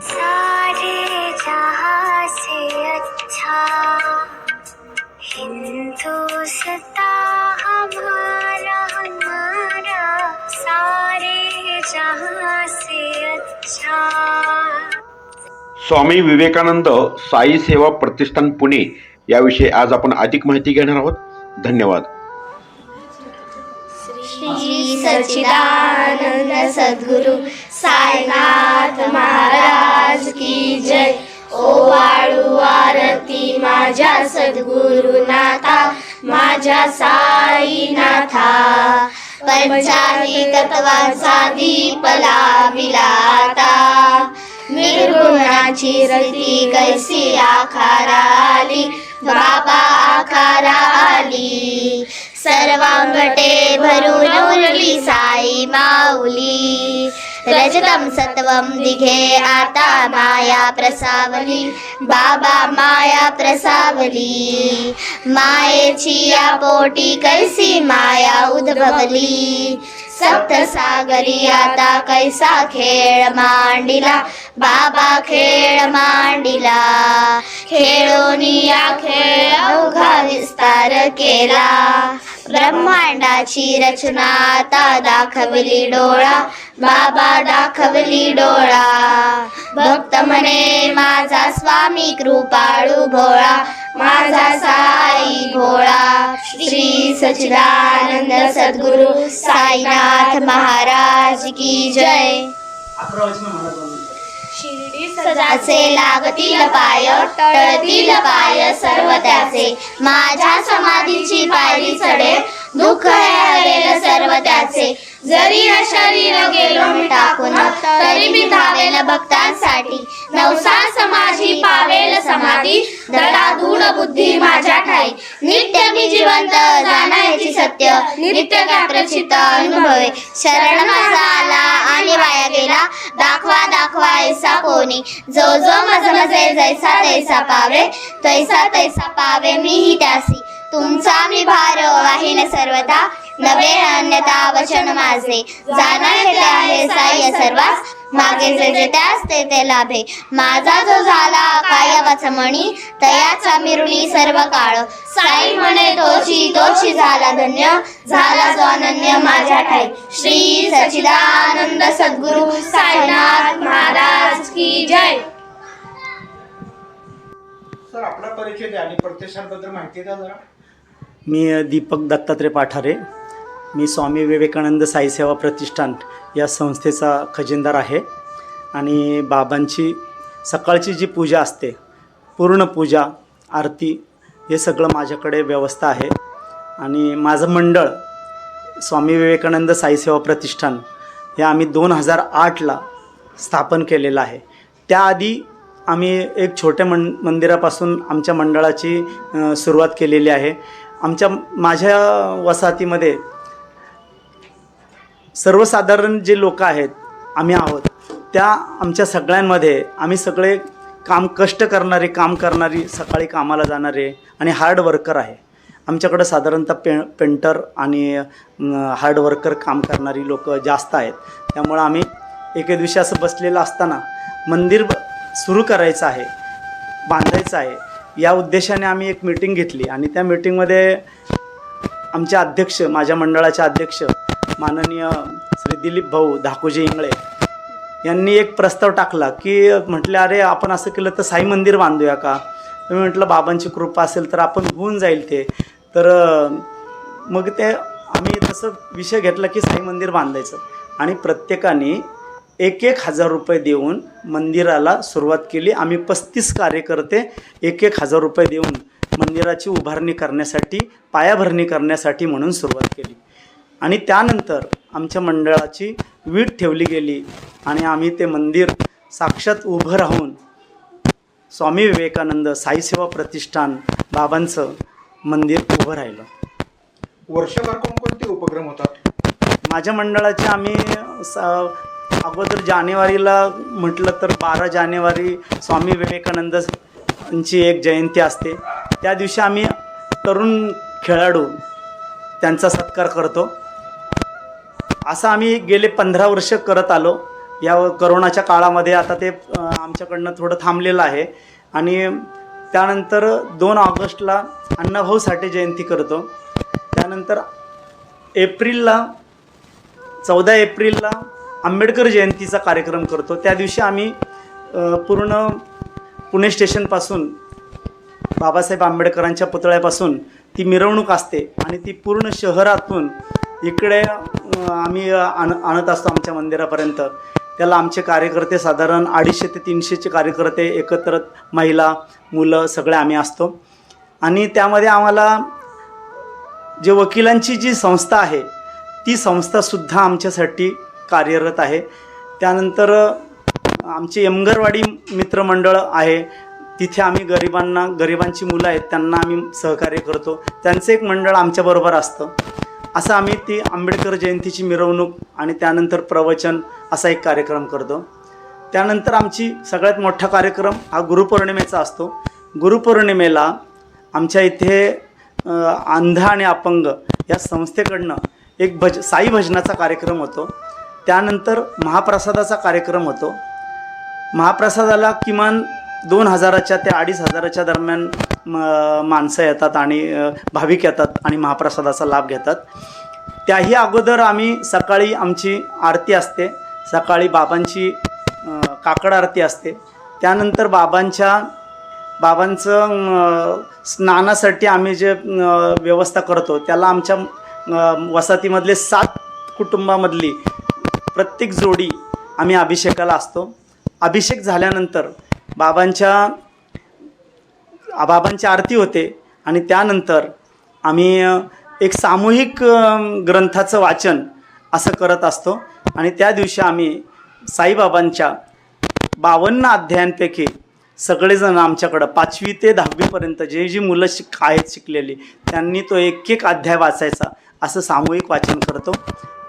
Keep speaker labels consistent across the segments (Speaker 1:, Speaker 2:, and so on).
Speaker 1: सारे जहां से अच्छा हिंदुस्ता हमारा हमारा। सारे जहां से अच्छा।
Speaker 2: स्वामी विवेकानंद साई सेवा प्रतिष्ठान पुणे याविषयी आज आपण अधिक माहिती घेणार आहोत. धन्यवाद.
Speaker 3: श्री सच्चिदानंद सद्गुरु साईनाथ महाराज की जय. ओ वाळू आरती माझ्या सद्गुरुनाथा माझ्या साईनाथा. पंचाही तत्वाचा दीप लाविलाता निर्गुणाची रती कैसी आखारा आली बाबा आखारा आली. सर्वांगटे भरून उरली साई माऊली। रजतम सत्वम दिघे आता माया प्रसावली बाबा माया प्रसावली। मायेची या पोटी कैसी माया उद्भवली। सप्तसागरी आता कैसा खेळ मांडिला बाबा खेळ मांडिला। खेळोनिया खेळ अवघा विस्तार केला। ब्रह्मांडाची रचना आता दाखवली डोळा. बाबा दाखवली डोळा. भक्त म्हणे माझा स्वामी कृपाळू भोळा. माझा साई भोळा. श्री सच्चिदानंद सद्गुरु साईनाथ महाराज की जय. सदाचे लागतील पाय टळतील पाय सर्व माझ्या समाधीची पायरी चढे. दुःख हे हरेल सर्व त्याचे. जरी हे शरीर गेलो मी टाकून तरी मी धावेल भक्तांसाठी. नवसास समाधी पावेल समाधी. दडा धूळ बुद्धी माझ्या ठाई. नित्य मी जिवंत जाणायची सत्य. नित्य काय प्रचित अनुभवे. शरण माझा केला दाखवा दाखवा ऐसा कोणी. जो जो मज मजे जैसा तैसा पावे तैसा तैसा पावे मीही त्यासी. तुमचा मी भार वाहीन सर्वदा नवे अन्यथा वचन माझे. जाणार आहे साह्य सर्वास मागे जे जे त्यास ते ते लाभे. माझा जो झाला काय वचमणी तयाचा मिरुणी सर्व काळ. साई म्हणे तोची तोची झाला धन्य झाला जो अनन्य माझ्या ठाई. श्री सच्चिदानंद सद्गुरु साईनाथ महाराज की जय.
Speaker 4: सर आपला परिचय द्या आणि प्रतिष्ठानबद्दल माहिती द्या जरा.
Speaker 5: मी दीपक दत्तात्रय पाठारे. मी स्वामी विवेकानंद साई सेवा प्रतिष्ठान या संस्थेचा खजिनदार आहे. आणि बाबांची सकाळची जी पूजा असते पूर्ण पूजा आरती हे सगळं माझ्याकडे व्यवस्था आहे. आणि माझं मंडळ स्वामी विवेकानंद साई सेवा प्रतिष्ठान हे आम्ही दोन हजार आठला स्थापन केलेलं आहे. त्याआधी आम्ही एक छोट्या मन मंदिरापासून आमच्या मंडळाची सुरुवात केलेली आहे. आमच्या माझ्या वसाहतीमध्ये सर्वसाधारण जे लोक आहेत आम्ही आहोत त्या आमच्या सगळ्यांमध्ये आम्ही सगळे काम कष्ट करणारे काम करणारी सकाळी कामाला जाणारे आणि हार्ड वर्कर आहे. आमच्याकडं साधारणतः पे पेंटर आणि हार्ड वर्कर काम करणारी लोक जास्त आहेत. त्यामुळं आम्ही एके दिवशी असं बसलेलं असताना मंदिर सुरू करायचं आहे बांधायचं आहे. या उद्देशाने आम्ही एक मीटिंग घेतली आणि त्या मीटिंगमध्ये आमचे अध्यक्ष माझ्या मंडळाचे अध्यक्ष माननीय श्री दिलीप भाऊ धाकोजी इंगळे यांनी एक प्रस्ताव टाकला की म्हटलं अरे आपण असं केलं तर साई मंदिर बांधूया का? मी म्हटलं बाबांची कृपा असेल तर आपण होऊन जाईल ते. तर मग ते आम्ही तसं विषय घेतला की साई मंदिर बांधायचं आणि प्रत्येकाने एक एक हजार रुपये देऊन मंदिराला सुरुवात केली. आम्ही पस्तीस कार्यकर्ते एक एक हजार रुपये देऊन मंदिराची उभारणी करण्यासाठी पायाभरणी करण्यासाठी म्हणून सुरुवात केली. आणि त्यानंतर आमच्या मंडळाची वीट ठेवली गेली आणि आम्ही ते मंदिर साक्षात उभं राहून स्वामी विवेकानंद साई सेवा प्रतिष्ठान बाबांचं मंदिर उभं राहिलं.
Speaker 4: वर्षभर कोणकोणते उपक्रम होतात?
Speaker 5: माझ्या मंडळाचे आम्ही स अगोदर जानेवारीला म्हटलं तर बारा जानेवारी स्वामी विवेकानंदची एक जयंती असते. त्या दिवशी आम्ही तरुण खेळाडू त्यांचा सत्कार करतो. असं आम्ही गेले पंधरा वर्ष करत आलो. या करोनाच्या काळामध्ये आता ते आमच्याकडनं थोडं थांबलेलं आहे. आणि त्यानंतर दोन ऑगस्टला अण्णाभाऊ साठे जयंती करतो. त्यानंतर एप्रिलला चौदा एप्रिलला आंबेडकर जयंतीचा कार्यक्रम करतो. त्या दिवशी आम्ही पूर्ण पुणे स्टेशनपासून बाबासाहेब आंबेडकरांच्या पुतळ्यापासून ती मिरवणूक असते आणि ती पूर्ण शहरातून इकडे आम्ही आण आणत असतो आमच्या मंदिरापर्यंत. त्याला आमचे कार्यकर्ते साधारण अडीचशे ते तीनशेचे कार्यकर्ते एकत्र महिला मुलं सगळे आम्ही असतो. आणि त्यामध्ये आम्हाला जे वकिलांची जी संस्था आहे ती संस्थासुद्धा आमच्यासाठी कार्यरत आहे. त्यानंतर आमचे आमची यमगरवाडी मित्रमंडळ आहे. तिथे आम्ही गरिबांना गरिबांची मुलं आहेत त्यांना आम्ही सहकार्य करतो. त्यांचं एक मंडळ आमच्याबरोबर असतं. असं आम्ही ती आंबेडकर जयंतीची मिरवणूक आणि त्यानंतर प्रवचन असा एक कार्यक्रम करतो. त्यानंतर आमची सगळ्यात मोठा कार्यक्रम हा गुरुपौर्णिमेचा असतो. गुरुपौर्णिमेला आमच्या इथे अंध आणि अपंग या संस्थेकडनं एक भज साई भजनाचा कार्यक्रम होतो. त्यानंतर महाप्रसादाचा कार्यक्रम होतो. महाप्रसादाला किमान दोन हजाराच्या ते अडीच हजाराच्या दरम्यान माणसं येतात आणि भाविक येतात आणि महाप्रसादाचा लाभ घेतात. त्याही अगोदर आम्ही सकाळी आमची आरती असते. सकाळी बाबांची काकड आरती असते. त्यानंतर बाबांच्या बाबांचं स्नानासाठी आम्ही जे व्यवस्था करतो त्याला आमच्या वसाहतीमधले सात कुटुंबामधली प्रत्येक जोडी आम्ही अभिषेकाला असतो. अभिषेक झाल्यानंतर बाबांच्या बाबांची आरती होते आणि त्यानंतर आम्ही एक सामूहिक ग्रंथाचं वाचन असं करत असतो. आणि त्या दिवशी आम्ही साईबाबांच्या बावन्न अध्यायांपैकी सगळेजण आमच्याकडं पाचवी ते दहावीपर्यंत जे जी मुलं शिक आहेत शिकलेली त्यांनी तो एक एक अध्याय वाचायचा असं सामूहिक वाचन करतो.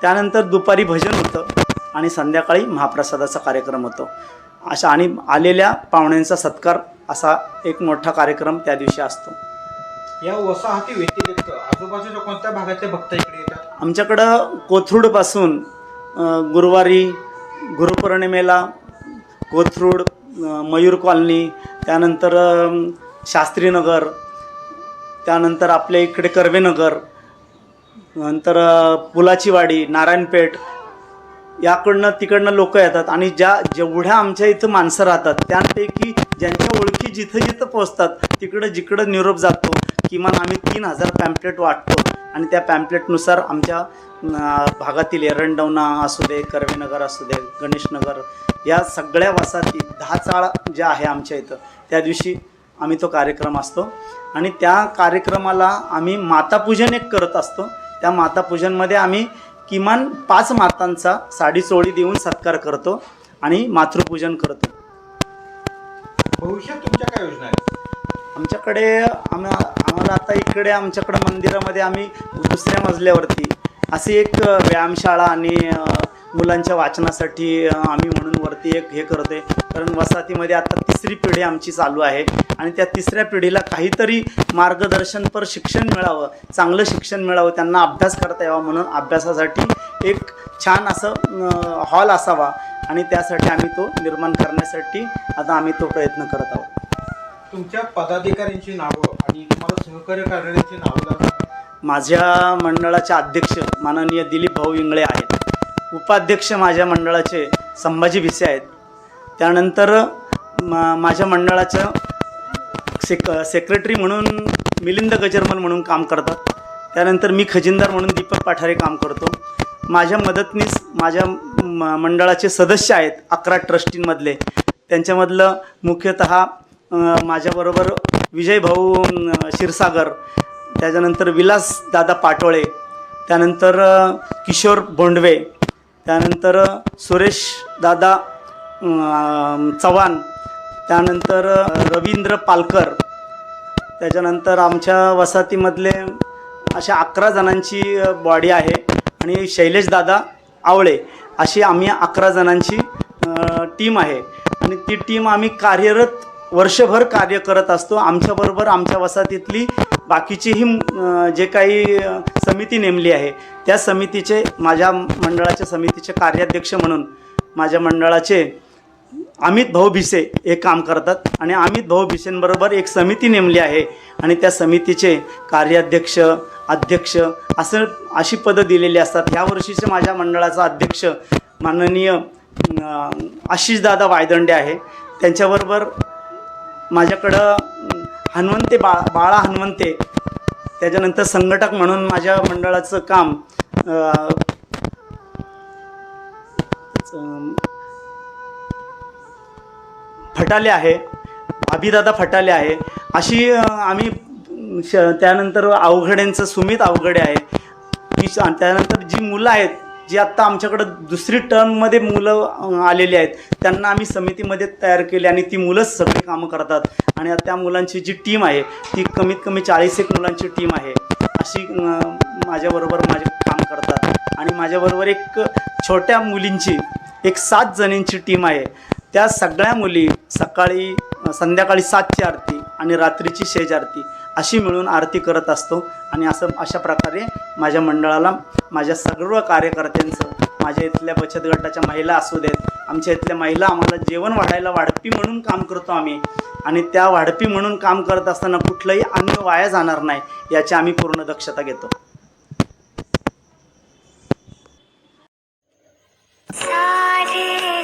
Speaker 5: त्यानंतर दुपारी भजन होतं आणि संध्याकाळी महाप्रसादाचा कार्यक्रम होतो. अशा आणि आलेल्या पाहुण्यांचा सत्कार असा एक मोठा कार्यक्रम त्या दिवशी असतो.
Speaker 4: या वसाहती व्यतिरिक्त आजूबाजूच्या कोणत्या भागातले भक्त इकडे येतात?
Speaker 5: आमच्याकडं कोथरूडपासून गुरुवारी गुरुपौर्णिमेला कोथरूड मयूर कॉलनी त्यानंतर शास्त्रीनगर त्यानंतर आपल्या इकडे कर्वेनगर नंतर अ, पुलाची वाडी नारायणपेठ याकडनं तिकडनं लोक येतात आणि ज्या जेवढ्या आमच्या इथं माणसं राहतात त्यापैकी ज्यांच्या ओळखी जिथं जिथं पोचतात तिकडं जिकडं निरोप जातो किमान आम्ही तीन हजार पॅम्पलेट वाटतो आणि त्या पॅम्पलेटनुसार आमच्या भागातील एरंडवणा असू दे कर्वेनगर असू दे गणेशनगर या सगळ्या वसाहती दहा चाळ ज्या आहे आमच्या इथं त्या दिवशी आम्ही तो कार्यक्रम असतो. आणि त्या कार्यक्रमाला आम्ही मातापूजन एक करत असतो. त्या मातापूजनमध्ये आम्ही किमान पाच मातांचा साडी चोळी देऊन सत्कार करतो आणि मातृपूजन करतो.
Speaker 4: भविष्यात तुमच्या काय योजना आहेत?
Speaker 5: आमच्याकडे आम्हा आम्हाला आता इकडे आमच्याकडे मंदिरामध्ये आम्ही दुसऱ्या मजल्यावरती अशी एक व्यायामशाळा आणि मुलांच्या वाचनासाठी आम्ही म्हणून वरती एक हे करतोय. कारण वसाहतीमध्ये आता तिसरी पिढी आमची चालू आहे. आणि त्या तिसऱ्या पिढीला काहीतरी मार्गदर्शनपर शिक्षण मिळावं चांगलं शिक्षण मिळावं त्यांना अभ्यास करता यावा म्हणून अभ्यासासाठी एक छान असं हॉल असावा. आणि त्यासाठी आम्ही तो निर्माण करण्यासाठी आता आम्ही तो प्रयत्न करत आहोत.
Speaker 4: तुमच्या पदाधिकाऱ्यांची नावं आणि तुम्हाला सहकार्य करणाऱ्यांची नावं.
Speaker 5: माझ्या मंडळाचे अध्यक्ष माननीय दिलीप भाऊ इंगळे आहेत. उपाध्यक्ष माझ्या मंडळाचे संभाजी भिसे आहेत. त्यानंतर मा माझ्या मंडळाचं सेक सेक्रेटरी म्हणून मिलिंद गजरमल म्हणून काम करतात. त्यानंतर मी खजिनदार म्हणून दीपक पाठारे काम करतो. माझ्या मदतनीस माझ्या म मंडळाचे सदस्य आहेत अकरा ट्रस्टींमधले त्यांच्यामधलं मुख्यतः माझ्याबरोबर विजय भाऊ क्षीरसागर त्याच्यानंतर विलास दादा पाटोळे त्यानंतर किशोर भोंडवे त्यानंतर सुरेश दादा चव्हाण त्यानंतर रवींद्र पालकर त्याच्यानंतर आमच्या वसाहतीमधले अशा अकरा जणांची बॉडी आहे. आणि शैलेश दादा आवळे अशी आम्ही अकरा जणांची टीम आहे. आणि ती टीम आम्ही कार्यरत वर्षभर कार्य करत असतो. आमच्याबरोबर आमच्या वसाहतीतली बाकीचीही जे काही समिती नेमली आहे त्या समितीचे माझ्या मंडळाच्या समितीचे कार्याध्यक्ष म्हणून माझ्या मंडळाचे अमित भाऊ भिसे हे काम करतात आणि अमित भाऊ भिसेंबरोबर एक समिती नेमली आहे आणि त्या समितीचे कार्याध्यक्ष अध्यक्ष असं अशी पदं दिलेली असतात. ह्या वर्षीचे माझ्या मंडळाचा अध्यक्ष माननीय आशिषदादा वायदंडे आहे. त्यांच्याबरोबर माझ्याकडं हनुमंते बा बाळा हनुमंते त्याच्यानंतर संघटक म्हणून माझ्या मंडळाचं काम फटाले आहे अभिदादा फटाले आहे. अशी आम्ही श त्यानंतर अवघड्यांचं सुमित अवघडे आहे. की त्यानंतर जी मुलं आहेत जी आत्ता आमच्याकडं दुसरी टर्ममध्ये मुलं आलेली आहेत त्यांना आम्ही समितीमध्ये तयार केली आणि ती मुलंच सगळी कामं करतात. आणि त्या मुलांची जी टीम आहे ती कमीत कमी चाळीस एक मुलांची टीम आहे. अशी माझ्याबरोबर माझे काम करतात. आणि माझ्याबरोबर एक छोट्या मुलींची एक सात जणींची टीम आहे. त्या सगळ्या मुली सकाळी संध्याकाळी सातची आरती आणि रात्रीची शेज आरती अशी मिळून आरती करत असतो. आणि असं अशा प्रकारे माझ्या मंडळाला माझ्या सर्व कार्यकर्त्यांचं माझ्या इथल्या बचत गटाच्या महिला असू देत आमच्या इथल्या महिला आम्हाला जेवण वाढायला वाढपी म्हणून काम करतो आम्ही. आणि त्या वाढपी म्हणून काम करत असताना कुठलंही अन्न वाया जाणार नाही याची आम्ही पूर्ण दक्षता घेतो.
Speaker 1: सारे